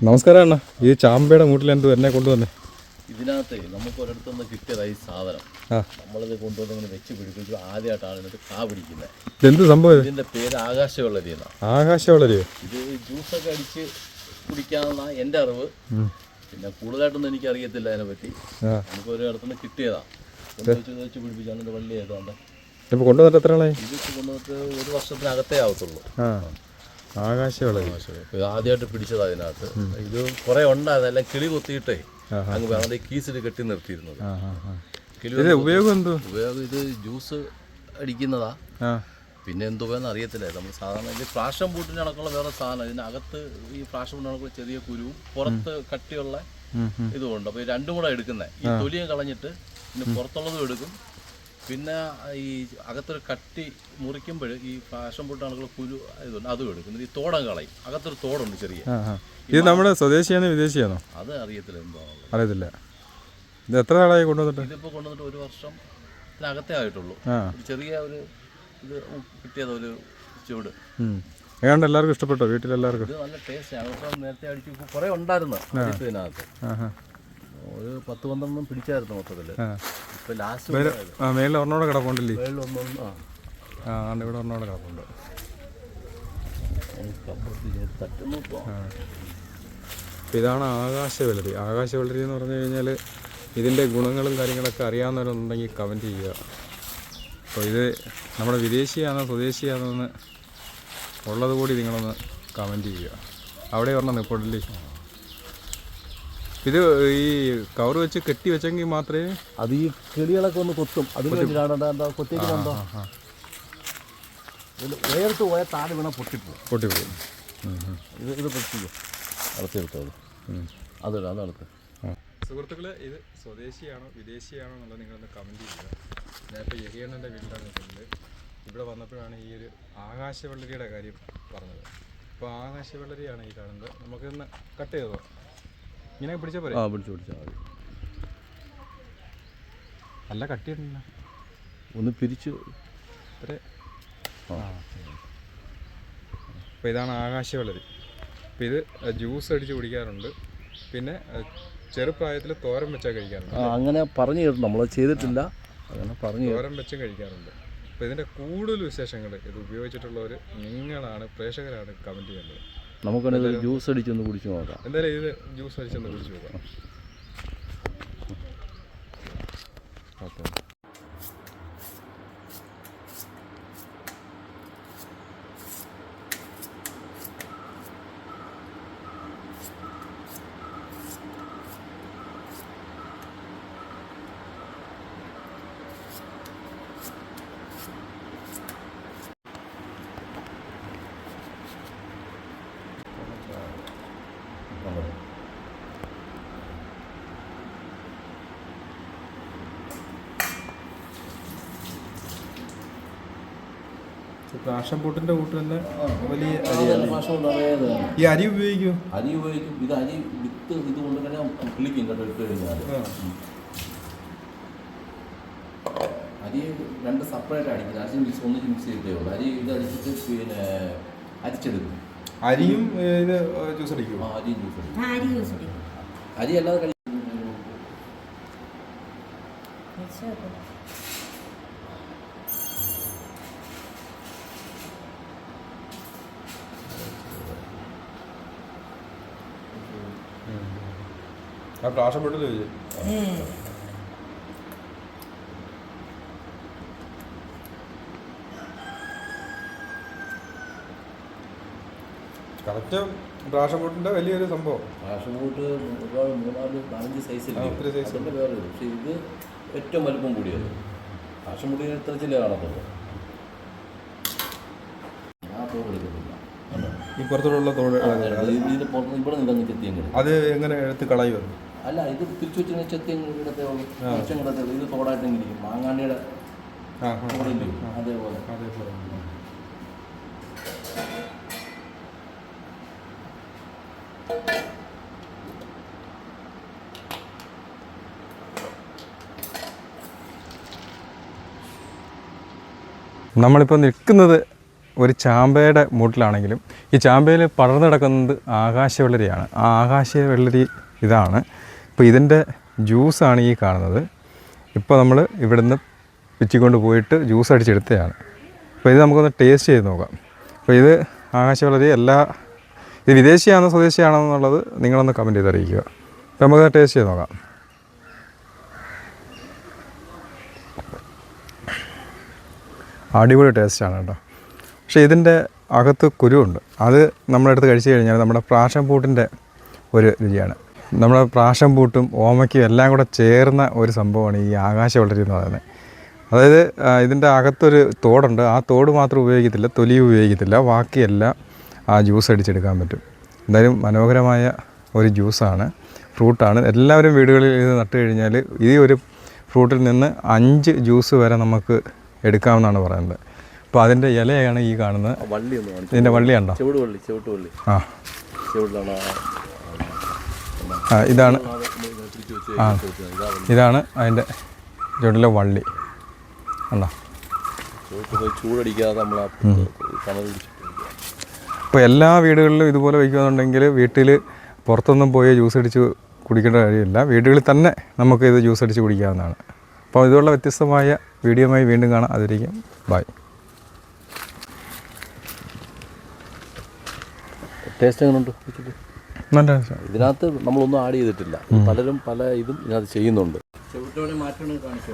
നമസ്കാരം അണ്ണ. ഈ ചാമ്പയുടെ മൂട്ടിൽ എന്ത് എന്നെ കൊണ്ടുവന്നേ? ഇതിനകത്ത് നമുക്ക് ഒരിടത്തുനിന്ന് കിട്ടിയതായി സാധനം. ആ. നമ്മളിത് കൊണ്ടുവന്ന് ഇങ്ങനെ വെച്ച് പിടിപ്പിച്ചു. ആദ്യമായിട്ടാണ് ഇതിനകത്ത് കാ പിടിക്കുന്നത്. എന്ത് സംഭവം ഇതിന്റെ പേര് ആകാശവെള്ളരി എന്നാണ് ആകാശം വളരെയോ ഇത് ജ്യൂസൊക്കെ അടിച്ച് കുടിക്കാമെന്ന എന്റെ അറിവ്. പിന്നെ കൂടുതലായിട്ടൊന്നും എനിക്ക് അറിയത്തില്ല അതിനെ പറ്റി നമുക്ക് ഒരു ഇടത്തുനിന്ന് കിട്ടിയതാ വെച്ച് പിടിപ്പിച്ചാണ് ഇത് വള്ളി ഏതാണ്ട് കൊണ്ടുവന്നിട്ട് എത്ര ഇത് കൊണ്ടുവന്നിട്ട് ഒരു വർഷത്തിനകത്തേ ആവത്തുള്ളൂ. ആ ആകാശം ഇത് ആദ്യമായിട്ട് പിടിച്ചതാ അതിനകത്ത്. ഇത് കുറെ എല്ലാം കിളി കൊത്തിയിട്ടേ അങ്ങ് വേണ്ട കീസിൽ കെട്ടി നിർത്തിയിരുന്നത്. കിളി ഉപയോഗം എന്തോ? ഉപയോഗം ഇത് ജ്യൂസ് അടിക്കുന്നതാ. പിന്നെ എന്തോ എന്ന് അറിയത്തില്ല. നമ്മൾ സാധാരണ ഇത് ഫ്ലാഷൻ പൂട്ടിന് അടക്കമുള്ള വേറെ സാധനം. ഇതിനകത്ത് ഈ ഫ്ലാഷൻ പൂട്ടിനുള്ള ചെറിയ കുരുവും പുറത്ത് കട്ടിയുള്ള. ഇതുമുണ്ട് അപ്പോൾ രണ്ടും കൂടെ എടുക്കുന്നത് ഈ തൊലിയും കളഞ്ഞിട്ട് പിന്നെ പുറത്തുള്ളതും എടുക്കും. പിന്നെ ഈ അകത്തൊരു കട്ടി മുറിക്കുമ്പോൾ ഈ ഫാഷൻ പൊട്ട് കണക്കുള്ള കുരു ഇതുണ്ട് അതും എടുക്കും എന്നിട്ട് ഈ തോടം കളയും. അകത്തൊരു തോടുണ്ട് ചെറിയ. ഇത് നമ്മുടെ സ്വദേശിയാണോ വിദേശിയാണോ? അത് അറിയത്തില്ല എന്തോ. അറിയത്തില്ല. ഇത് എത്ര നാളായി കൊണ്ടുവന്നിട്ട്? ഇതിപ്പോൾ കൊണ്ടുവന്നിട്ട് ഒരു വർഷം അകത്തേ ആയിട്ടുള്ളൂ. ചെറിയ ഒരു ഇത് കിട്ടിയത് ഒരു ചൂട്. ഏതാണ്ട് എല്ലാവർക്കും ഇഷ്ടപ്പെട്ടോ? വീട്ടിലെല്ലാവർക്കും? ഇത് നല്ല ടേസ്റ്റ് നേരത്തെ അടിച്ചു കുറേ ഉണ്ടായിരുന്നു ഇതിനകത്ത്. ഒരു പത്ത് പന്ത്രണ്ടും പിടിച്ചായിരുന്നു മൊത്തത്തിൽ ആ മേലെ മേളിൽ ഒരെണ്ണോടെ കിടപ്പുണ്ടല്ലേ? ആ. ആണ്ട് ഇവിടെ ഒരെണ്ണോടെ കിടപ്പുണ്ട്. ഇതാണ് ആകാശവെള്ളരി. ആകാശവെള്ളരി എന്ന് പറഞ്ഞു കഴിഞ്ഞാൽ ഇതിന്റെ ഗുണങ്ങളും കാര്യങ്ങളൊക്കെ അറിയാവുന്നവരുണ്ടെങ്കിൽ കമന്റ് ചെയ്യുക. അപ്പോൾ ഇത് നമ്മുടെ വിദേശിയാണോ സ്വദേശിയാണോ എന്ന് ഉള്ളത് കൂടി നിങ്ങളൊന്ന് കമന്റ് ചെയ്യുക. അവിടെ ഒരെണ്ണം നിൽപ്പുണ്ടല്ലേ? ഇത് ഈ കവർ വെച്ച് കെട്ടി വെച്ചെങ്കിൽ മാത്രമേ അത് ഈ കിളികളൊക്കെ ഒന്ന് കൊത്തും. അതിന് വേണ്ടിയിട്ടാണ് ആ ആ ഉയർത്ത് പോയാൽ താഴെ വീണാൽ പൊട്ടിപ്പോവും. പൊട്ടിപ്പോയി ഇത് ഇത് പൊട്ടിക്കും അടച്ചെടുത്തോളൂ അത്? അതടുത്ത് സുഹൃത്തുക്കളെ ഇത് സ്വദേശിയാണോ വിദേശിയാണോ എന്നുള്ളത് നിങ്ങളൊന്ന് കമന്റ് ചെയ്യുക. ഞാനിപ്പോൾ യഹിയണ്ണന്റെ വീട്ടിലാണ് നിൽക്കുന്നത്. ഇവിടെ വന്നപ്പോഴാണ് ഈ ഒരു ആകാശവെള്ളരിയുടെ കാര്യം പറഞ്ഞത്. അപ്പോൾ ആകാശവെള്ളരിയാണ് ഈ കാണുന്നത്. നമുക്കൊന്ന് കട്ട് ചെയ്തോ ഇങ്ങനെ പിടിച്ചാൽ പോരെ? ആ പിടിച്ചു പിടിച്ചാൽ മതി. അല്ല കട്ടിയിട്ടില്ല ഒന്ന് പിരിച്ചു. ആ. അപ്പോൾ ഇതാണ് ആകാശവെള്ളരി അപ്പോൾ ഇത് ജ്യൂസ് അടിച്ച് കുടിക്കാറുണ്ട്. പിന്നെ ചെറുപ്രായത്തിൽ തോരൻ വെച്ചാൽ കഴിക്കാറുണ്ട്. ആ അങ്ങനെ പറഞ്ഞു കേട്ടു നമ്മൾ ചെയ്തിട്ടില്ല. അങ്ങനെ പറഞ്ഞു തോരം തോരൻ വെച്ചും കഴിക്കാറുണ്ട്. അപ്പോൾ ഇതിന്റെ കൂടുതൽ വിശേഷങ്ങൾ ഇത് ഉപയോഗിച്ചിട്ടുള്ളവർ നിങ്ങളാണ് പ്രേക്ഷകരാണ് കമന്റ് ചെയ്യേണ്ടത്. നമുക്കാണെങ്കിൽ ജ്യൂസ് അടിച്ചൊന്ന് കുടിച്ചു നോക്കാം. എന്തായാലും ഇത് ജ്യൂസ് അടിച്ചൊന്ന് കുടിച്ച് നോക്കാം. ഓക്കെ. പ്രാഷൻ പൂട്ടിന്റെ കൂട്ട് തന്നെ വലിയ അരി. ഈ അരി ഉപയോഗിക്കും? അരി ഉപയോഗിക്കും. ഇത് അരി വിത്ത് ഇത് കൊണ്ട് തന്നെ കിളിക്കും കേട്ടോ ഇട്ട് കഴിഞ്ഞാൽ അരി രണ്ട് സെപ്പറേറ്റ് അടിക്കും അരി മിക്സ് ഒന്നിച്ച് മിക്സ് ചെയ്തേ ഉള്ളൂ. അരി ഇത് അടിച്ചിട്ട് പിന്നെ അരിച്ചെടുക്കും. അരിയും ഇത് ജ്യൂസ് അടിക്കും. അരിയും ജ്യൂസ് അടിക്കും. അരി അല്ലാതെ കഴി ആ പ്രാഷൻ പൂട്ടിൽ ചോദിച്ചു കറക്റ്റ് വലിയൊരു സംഭവം. ഒരുപാട് മൂന്നാൽ നാലഞ്ച് സൈസിൽ ഒത്തിരി വേറെ ഇത്. പക്ഷേ ഇത് ഏറ്റവും വലുപ്പം കൂടിയത്. റേഷൻ എത്ര ഇത്ര ചില കാണത്തുള്ളൂ ഞാൻ ഈ പുറത്തോടുള്ള തോട് ആ, ഇത് ഇതിന്റെ പുറത്ത് ഇവിടെ നിന്ന് ചെത്തിയും അത് എങ്ങനെ എടുത്ത് കളയുമത് അല്ല ഇത് തിരിച്ചു വെച്ച് ചെത്തി ഇടത്തേ കുറച്ചും ഇത് തോടായിട്ടെങ്കിലും ഇരിക്കും മാങ്ങാണ്ടിയുടെ തോടില്ലേ അതേപോലെ. അതേപോലെ. നമ്മളിപ്പോൾ നിൽക്കുന്നത് ഒരു ചാമ്പയുടെ മൂട്ടിലാണെങ്കിലും ഈ ചാമ്പയിൽ പടർന്നു കിടക്കുന്നത് ആകാശവെള്ളരിയാണ്. ആ ആകാശവെള്ളരി ഇതാണ്. ഇപ്പോൾ ഇതിന്റെ ജ്യൂസാണ് ഈ കാണുന്നത്. ഇപ്പോൾ നമ്മൾ ഇവിടുന്ന് പിച്ചിക്കൊണ്ട് പോയിട്ട് ജ്യൂസ് അടിച്ചെടുത്തതാണ്. അപ്പോൾ ഇത് നമുക്കൊന്ന് ടേസ്റ്റ് ചെയ്ത് നോക്കാം. അപ്പോൾ ഇത് ആകാശ വളരെ എല്ലാ ഇത് വിദേശിയാണോ സ്വദേശിയാണോ എന്നുള്ളത് നിങ്ങളൊന്ന് കമന്റ് ചെയ്ത് അറിയിക്കുക. അപ്പോൾ നമുക്ക് ടേസ്റ്റ് ചെയ്ത് നോക്കാം. അടിപൊളി ടേസ്റ്റാണ് കേട്ടോ. പക്ഷേ ഇതിന്റെ അകത്ത് കുരുവുണ്ട്. അത് നമ്മളെടുത്ത് കഴിച്ചു കഴിഞ്ഞാൽ നമ്മുടെ പ്രാഷൻ പൂട്ടിന്റെ ഒരു രുചിയാണ്. നമ്മുടെ പ്രാശം പൂട്ടും ഓമയ്ക്കും എല്ലാം കൂടെ ചേർന്ന ഒരു സംഭവമാണ് ഈ ആകാശ വളരി എന്ന് പറയുന്നത്. അതായത് ഇതിന്റെ അകത്തൊരു തോടുണ്ട്. ആ തോട് മാത്രം ഉപയോഗിക്കത്തില്ല തൊലി ഉപയോഗിക്കത്തില്ല. ബാക്കിയെല്ലാം ആ ജ്യൂസ് അടിച്ചെടുക്കാൻ പറ്റും. എന്തായാലും മനോഹരമായ ഒരു ജ്യൂസാണ് ഫ്രൂട്ടാണ്. എല്ലാവരും വീടുകളിൽ ഇത് നട്ട് കഴിഞ്ഞാൽ ഈ ഒരു ഫ്രൂട്ടിൽ നിന്ന് അഞ്ച് ജ്യൂസ് വരെ നമുക്ക് എടുക്കാമെന്നാണ് പറയുന്നത്. അപ്പോൾ അതിന്റെ ഇലയാണ് ഈ കാണുന്നത്. ഇതിന്റെ വള്ളി ഉണ്ടോ ആ, ഇതാണ്. ആ. ഇതാണ് അതിന്റെ ചുവട്ടിലെ വള്ളി. ഉണ്ടോ നമ്മൾ അപ്പോൾ എല്ലാ വീടുകളിലും ഇതുപോലെ വയ്ക്കുകയെന്നുണ്ടെങ്കിൽ വീട്ടിൽ പുറത്തൊന്നും പോയി ജ്യൂസ് അടിച്ച് കുടിക്കേണ്ട കാര്യമില്ല. വീടുകളിൽ തന്നെ നമുക്ക് ഇത് ജ്യൂസ് അടിച്ച് കുടിക്കാവുന്നതാണ്. അപ്പോൾ ഇതുള്ള വ്യത്യസ്തമായ വീഡിയോമായി വീണ്ടും കാണാം. അതിരിക്കും ബൈ. ടേസ്റ്റ് എങ്ങനെയുണ്ട്. ഇതിനകത്ത് നമ്മളൊന്നും ആഡ് ചെയ്തിട്ടില്ല. പലരും പല ഇതും ഇതിനകത്ത് ചെയ്യുന്നുണ്ട്. ചെവിട്ടോടെ മാറ്റണം കാണിച്ചു